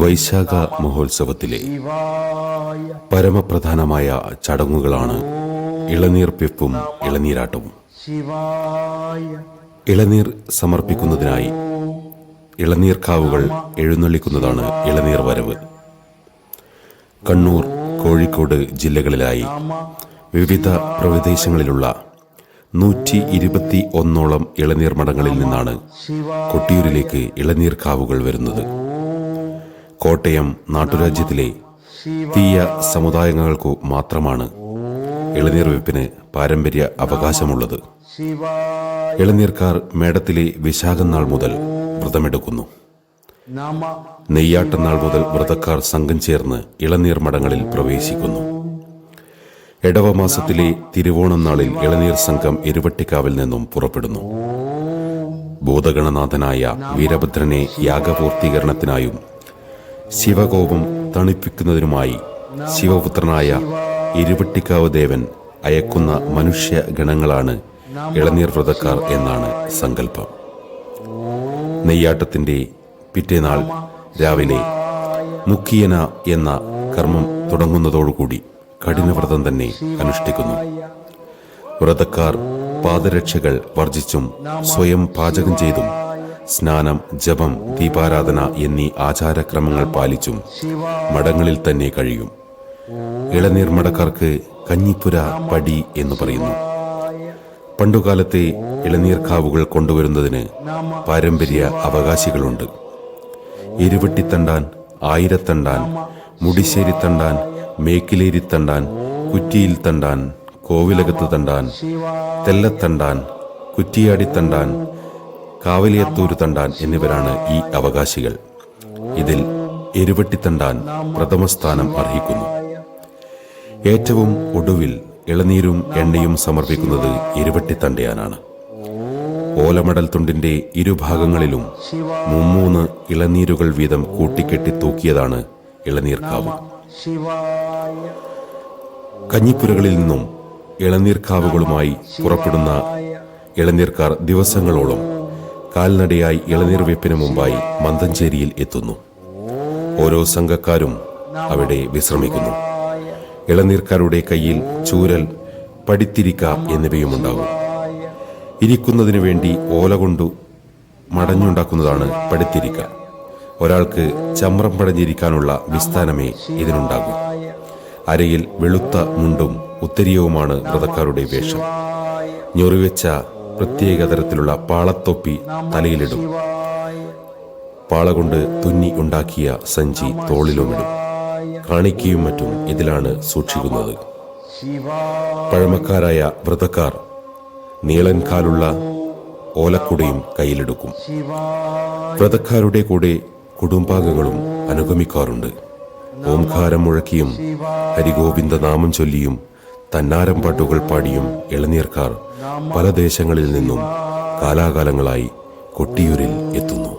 വൈശാഖ മഹോത്സവത്തിലെ പരമപ്രധാനമായ ചടങ്ങുകളാണ് ഇളനീർ പിപ്പും ഇളനീരാട്ടവും. ഇളനീർ സമർപ്പിക്കുന്നതിനായി ഇളനീർക്കാവുകൾ എഴുന്നള്ളിക്കുന്നതാണ് ഇളനീർ വരവ്. കണ്ണൂർ കോഴിക്കോട് ജില്ലകളിലായി വിവിധ പ്രദേശങ്ങളിലുള്ള നൂറ്റി ഇരുപത്തി ഒന്നോളം ഇളനീർ മഠങ്ങളിൽ നിന്നാണ് കൊട്ടിയൂരിലേക്ക് ഇളനീർ കാവുകൾ വരുന്നത്. കോട്ടയം നാട്ടുരാജ്യത്തിലെ തീയ സമുദായങ്ങൾക്കു മാത്രമാണ് ഇളനീർ വെപ്പിന് പാരമ്പര്യ അവകാശമുള്ളത്. ഇളനീർക്കാർ മേടത്തിലെ വിശാഖം നാൾ മുതൽ വ്രതമെടുക്കുന്നു. നെയ്യാട്ടനാൾ മുതൽ വ്രതക്കാർ സംഘം ചേർന്ന് ഇളനീർ മഠങ്ങളിൽ പ്രവേശിക്കുന്നു. എടവമാസത്തിലെ തിരുവോണം നാളിൽ ഇളനീർ സംഘം ഇരുവട്ടിക്കാവിൽ നിന്നും പുറപ്പെടുന്നു. ഭൂതഗണനാഥനായ വീരഭദ്രനെ യാഗപൂർത്തീകരണത്തിനായും ശിവകോപം തണിപ്പിക്കുന്നതിനുമായി ശിവപുത്രനായ ഇരുവട്ടിക്കാവ് ദേവൻ അയക്കുന്ന മനുഷ്യ ഗണങ്ങളാണ് ഇളനീർ വ്രതക്കാർ എന്നാണ് സങ്കല്പം. നെയ്യാട്ടത്തിന്റെ പിറ്റേനാൾ രാവിലെ മുക്കിയന എന്ന കർമ്മം തുടങ്ങുന്നതോടുകൂടി കഠിനവ്രതം തന്നെ അനുഷ്ഠിക്കുന്നു. വ്രതക്കാർ പാദരക്ഷകൾ വർജിച്ചും സ്വയം പാചകം ചെയ്തും സ്നാനം ജപം ദീപാരാധന എന്നീ ആചാരക്രമങ്ങൾ പാലിച്ചും മഠങ്ങളിൽ തന്നെ കഴിയും. ഇളനീർ മടക്കാർക്ക് കഞ്ഞിപ്പുര പടി എന്ന് പറയുന്നു. പണ്ടുകാലത്തെ ഇളനീർക്കാവുകൾ കൊണ്ടുവരുന്നതിന് പാരമ്പര്യ അവകാശികളുണ്ട്. ഇരുവട്ടിത്തണ്ടാൻ ആയിരത്തണ്ടാൻ മുടിശ്ശേരി തണ്ടാൻ മേക്കിലേരി തണ്ടാൻ കുറ്റിയിൽ തണ്ടാൻ കോവിലകത്ത് തണ്ടാൻ തെല്ലത്തണ്ടാൻ കുറ്റിയാടി തണ്ടാൻ കാവലിയത്തൂര് തണ്ടാൻ എന്നിവരാണ് ഈ അവകാശികൾ. ഇതിൽ എരുവട്ടിത്തണ്ടാൻ പ്രഥമസ്ഥാനം അർഹിക്കുന്നു. ഏറ്റവും ഒടുവിൽ ഇളനീരും എണ്ണയും സമർപ്പിക്കുന്നത് ഇരുവട്ടിത്തണ്ടയാനാണ് ഓലമടൽ തുണ്ടിന്റെ ഇരുഭാഗങ്ങളിലും മുമ്മൂന്ന് ഇളനീരുകൾ വീതം കൂട്ടിക്കെട്ടി തൂക്കിയതാണ് ഇളനീർക്കാവ്. കഞ്ഞിപ്പുരകളിൽ നിന്നും ഇളനീർക്കാവുകളുമായി പുറപ്പെടുന്ന ഇളനീർക്കാർ ദിവസങ്ങളോളം കാൽനടയായി ഇളനീർ വെപ്പിന് മുമ്പായി മന്തഞ്ചേരിയിൽ എത്തുന്നു. ഓരോ സംഘക്കാരും അവിടെ വിശ്രമിക്കുന്നു. ഇളനീർക്കാരുടെ കയ്യിൽ ചൂരൽ പടിത്തിരിക്ക എന്നിവയുമുണ്ടാകും. ഇരിക്കുന്നതിനു വേണ്ടി ഓല കൊണ്ടു മടഞ്ഞുണ്ടാക്കുന്നതാണ് പടിത്തിരിക്ക. ഒരാൾക്ക് ചമ്രം പടഞ്ഞിരിക്കാനുള്ള വിസ്ഥാനമേ ഇതിനുണ്ടാകൂ. അരയിൽ വെളുത്ത മുണ്ടും ഉത്തരീയവുമാണ് വ്രതക്കാരുടെ വേഷം. ഞൊറിവെച്ച പ്രത്യേക തരത്തിലുള്ള പാളത്തൊപ്പി തലയിലിടും. പാള കൊണ്ട് തുന്നി ഉണ്ടാക്കിയ സഞ്ചി തോളിലുമിടും. കാണിക്കയും മറ്റും ഇതിലാണ് സൂക്ഷിക്കുന്നത്. പഴമക്കാരായ വ്രതക്കാർ നീളൻ കാലുള്ള ഓലക്കുടയും കയ്യിലെടുക്കും. വ്രതക്കാരുടെ കൂടെ കുടുംബാംഗങ്ങളും അനുഗമിക്കാറുണ്ട്. ഓംകാരം മുഴക്കിയും ഹരിഗോവിന്ദ നാമം ചൊല്ലിയും തന്നാരം പാട്ടുകൾ പാടിയും ഇളനീർക്കാർ പല ദേശങ്ങളിൽ നിന്നും കാലാകാലങ്ങളായി കൊട്ടിയൂരിൽ എത്തുന്നു.